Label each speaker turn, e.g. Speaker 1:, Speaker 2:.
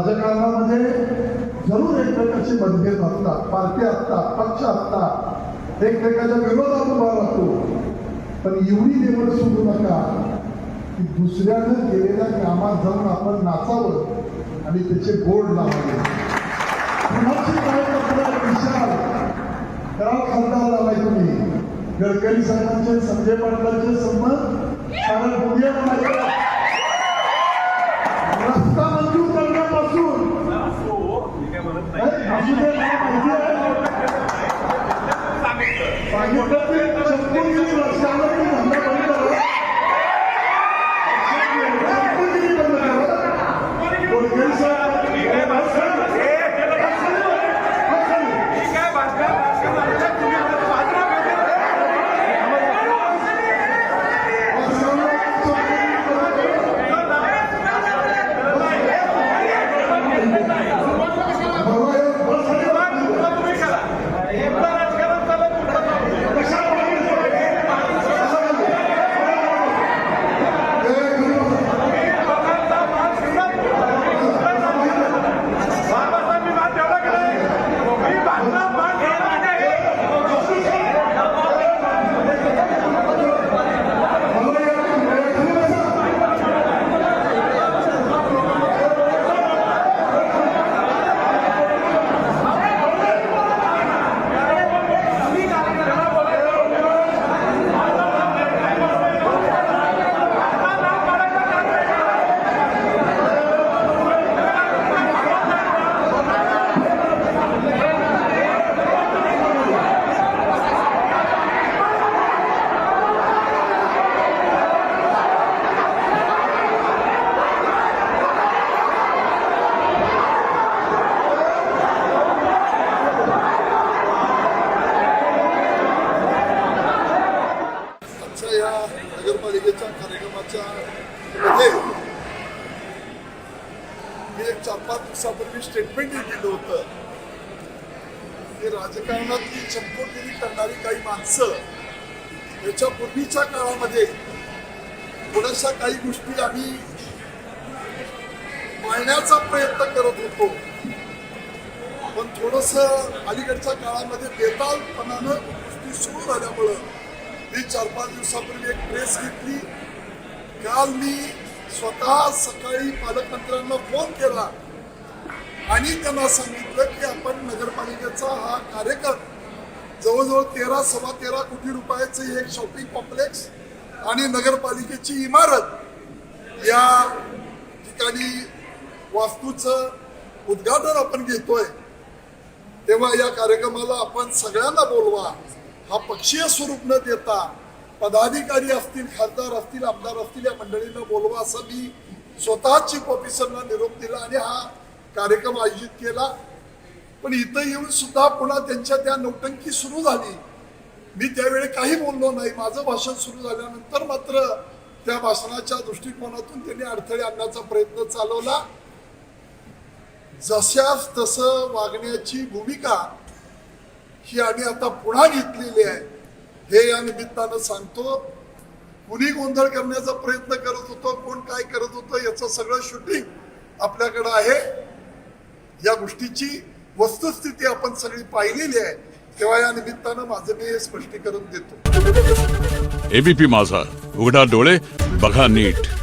Speaker 1: राजकारणामध्ये जरूर एकमेकाचे मतभेद असतात पार्टी असतात पक्ष असतात. एकमेकाच्या विरोधात उभा राहतो. पण एवढी निवड सोडू नका की दुसऱ्यानं केलेल्या कामात जाऊन आपण नाचावं आणि त्याचे बोर्ड लावावे. कुणाची काय विशाल? कराल खासदार झालाय तुम्ही. गडकरी साहेबांचे संजय पाटलांचे संबंध कारण पुणे रस्ता मंजूर करण्यापासून नाही, असू दे, मला माहिती आहे. सांगितलं
Speaker 2: नगरपालिकेच्या कार्यक्रमाच्या मध्ये मी एक चार पाच दिवसापूर्वी स्टेटमेंट दिलं होतं. की राजकारणातली चमकोगिरी करणारी काही माणसं याच्या पूर्वीच्या काळामध्ये थोड्याशा काही गोष्टी आम्ही पाळण्याचा प्रयत्न करत होतो. पण थोडस अलीकडच्या काळामध्ये बेतालपणानं गोष्टी सुरू झाल्यामुळं मी चार पाच दिवसापूर्वी एक प्रेस घेतली. काल मी स्वतः सकाळी पालकमंत्र्यांना फोन केला. आणि त्यांना सांगितलं की आपण नगरपालिकेचा हा कार्यक्रम जवळजवळ तेरा सव्वा तेरा कोटी रुपयाचं एक शॉपिंग कॉम्प्लेक्स आणि नगरपालिकेची इमारत या ठिकाणी वास्तूचं उद्घाटन आपण घेतोय. तेव्हा या कार्यक्रमाला आपण सगळ्यांना बोलवा. हा पक्षीय स्वरूप न देता पदाधिकारी असतील खासदार असतील आमदार असतील या मंडळींना बोलवा असं मी स्वतः चीफ ऑफिसरला निरोप दिला आणि हा कार्यक्रम आयोजित केला. पण इथं येऊन सुद्धा पुन्हा त्यांच्या त्या नौटंकी सुरू झाली. मी त्यावेळी काही बोललो नाही. माझं भाषण सुरू झाल्यानंतर मात्र त्या भाषणाच्या दृष्टिकोनातून त्यांनी अडथळे आणण्याचा प्रयत्न चालवला. जशास तसं वागण्याची भूमिका ही आम्ही आता पुन्हा घेतलेली आहे. हे या निमित्तानं सांगतो. कुणी गोंधळ करण्याचा प्रयत्न करत होतो कोण काय करत होतं याचं सगळं शूटिंग आपल्याकडं आहे. या गोष्टीची वस्तुस्थिती आपण सगळी पाहिलेली आहे. तेव्हा या निमित्तानं माझं मी हे स्पष्टीकरण देतो.
Speaker 3: एबीपी माझा. उघडा डोळे बघा नीट.